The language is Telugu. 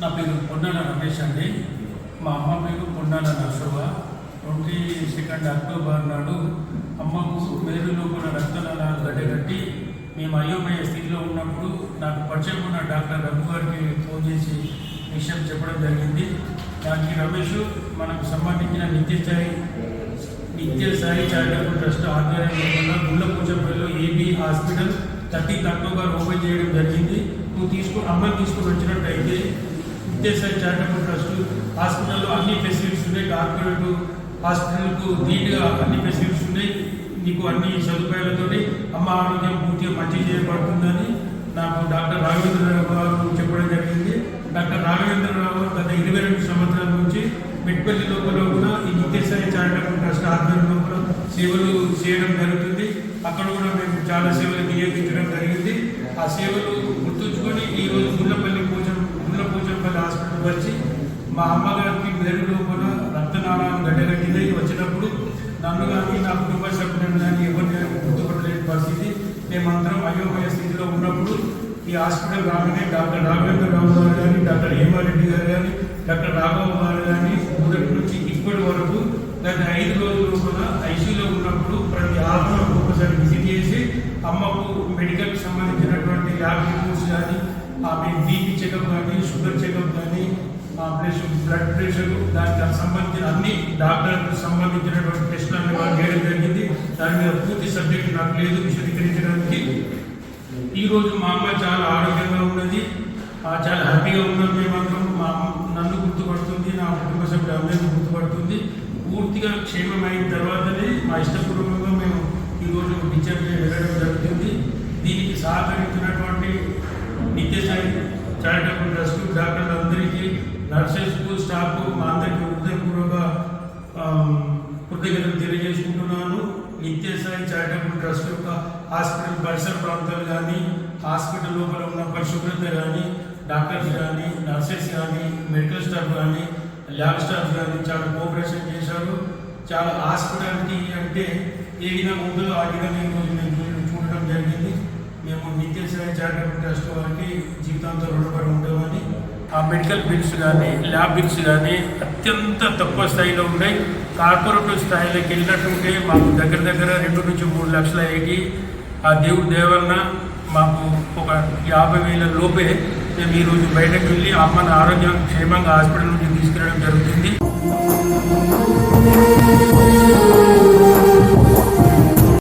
నా పేరు పొన్నాల రమేష్ అండి. మా అమ్మ పేరు Ponnala Narsavva. Twenty second October నాడు అమ్మకు పేరులో కూడా రక్తనాళాలు గడ్డగట్టి మేము అయోమయ స్థితిలో ఉన్నప్పుడు నాకు పరిచయం ఉన్న డాక్టర్ రఘు గారికి ఫోన్ చేసి విషయం చెప్పడం జరిగింది. దానికి రమేష్ మనకు సంబంధించిన నిత్యస్థాయి నిత్య సాయి చారిటబుల్ ట్రస్ట్ ఆధ్వర్యంలో గుళ్ళపూజపల్లిలో AB hospital thirteenth October open చేయడం జరిగింది. నువ్వు తీసుకు అమ్మాయి తీసుకుని వచ్చినట్టయితే విద్యాసాయి చారిటబుల్ ట్రస్ట్ హాస్పిటల్లో అన్ని ఫెసిలిటీస్ ఉన్నాయి. కార్పొరేట్ హాస్పిటల్కు నీట్గా అన్ని ఫెసిలిటీస్ ఉన్నాయి. నీకు అన్ని సదుపాయాలతోటి అమ్మ ఆరోగ్యం పూర్తిగా మంచి చేయబడుతుందని నాకు డాక్టర్ రాఘవేంద్రరావు గారు చెప్పడం జరిగింది. డాక్టర్ రాఘవేంద్రరావు గత ఇరవై రెండు సంవత్సరాల నుంచి మెట్పల్లి లోపల కూడా ఈ నిత్యసాయి చారిటబుల్ ట్రస్ట్ ఆధ్వర్యంలో కూడా సేవలు చేయడం జరుగుతుంది. అక్కడ కూడా మేము చాలా సేవలు వినియోగించడం జరిగింది. ఆ సేవలు గుర్తుంచుకొని ఈ రోజు వచ్చి మా అమ్మగారికి మెరుగు లోపల రక్తనాళాలు గడ్డగట్టినాయి వచ్చినప్పుడు నన్ను కానీ నా కుటుంబ సభ్యులను కానీ ఎవరిని గుర్తుపట్టలేని పరిస్థితి. మేమందరం అయోమయ స్థితిలో ఉన్నప్పుడు ఈ హాస్పిటల్ రాగానే డాక్టర్ రాఘవేంద్రరావు గారు కానీ డాక్టర్ హేమారెడ్డి గారు కానీ డాక్టర్ రాఘవ గారు కానీ మొదటి నుంచి ఇప్పటి వరకు గత ఐదు రోజులు లోపల ఐసీయూలో ఉన్నప్పుడు ప్రతి ఆరు ఒకసారి విజిట్ చేసి అమ్మకు మెడికల్కి సంబంధించినటువంటి ల్యాబ్ రిపోర్ట్స్ కానీ ఆమె బీపీ చెకప్ కానీ షుగర్ చెకప్ కానీ ప్లస్ బ్లడ్ ప్రెషర్ దానికి సంబంధించిన అన్ని డాక్టర్లకు సంబంధించినటువంటి టెస్టులు వాళ్ళు చేయడం జరిగింది. దాని మీద పూర్తి సబ్జెక్ట్ నాకు లేదు విశదీకరించడానికి. ఈ రోజు మా అమ్మ చాలా ఆరోగ్యంగా ఉన్నది. చాలా హ్యాపీగా ఉన్నాం మేమందరం. మా అమ్మ నన్ను గుర్తుపడుతుంది నా కుటుంబ సభ్యులు అందరికీ గుర్తుపడుతుంది. పూర్తిగా క్షేమమైన తర్వాతనే మా ఇష్టపూర్వకంగా మేము ఈరోజు విచారణ వెళ్ళడం జరుగుతుంది. దీనికి సహకరించినటువంటి నిత్యసాయి చారిటబుల్ ట్రస్ట్ డాక్టర్లందరికీ నర్సెస్ స్టాఫ్ మా అందరికీ హృదయపూర్వక కృతజ్ఞతలు తెలియజేసుకుంటున్నాను. నిత్యసాయి చారిటబుల్ ట్రస్ట్ యొక్క హాస్పిటల్ పరిసర ప్రాంతాలు కానీ హాస్పిటల్ లోపల ఉన్న పరిశుభ్రత కానీ డాక్టర్స్ కానీ నర్సెస్ కానీ మెడికల్ స్టాఫ్ కానీ ల్యాబ్ స్టాఫ్ కానీ చాలా కోఆపరేషన్ చేశారు. చాలా హాస్పిటాలిటీ అంటే ఏ విధంగా ఉందో ఆ విధంగా చూడడం జరిగింది. మేము నిత్యసాయి చారిటబుల్ ట్రస్ట్ వారికి జీవితాంతం రుణపడి ఉండేవని ఆ మెడికల్ బిల్స్ కానీ ల్యాబ్ బిల్స్ కానీ అత్యంత తక్కువ స్థాయిలో ఉన్నాయి. కార్పొరేటివ్ స్థాయిలోకి వెళ్ళినట్టుంటే మాకు దగ్గర దగ్గర రెండు నుంచి మూడు లక్షల అయ్యి ఆ దేవుడి దేవలన మాకు ఒక యాభై వేల లోపే మేము ఈరోజు బయటకు వెళ్ళి అమ్మని ఆరోగ్యం క్షేమంగా హాస్పిటల్ నుంచి తీసుకెళ్ళడం జరుగుతుంది.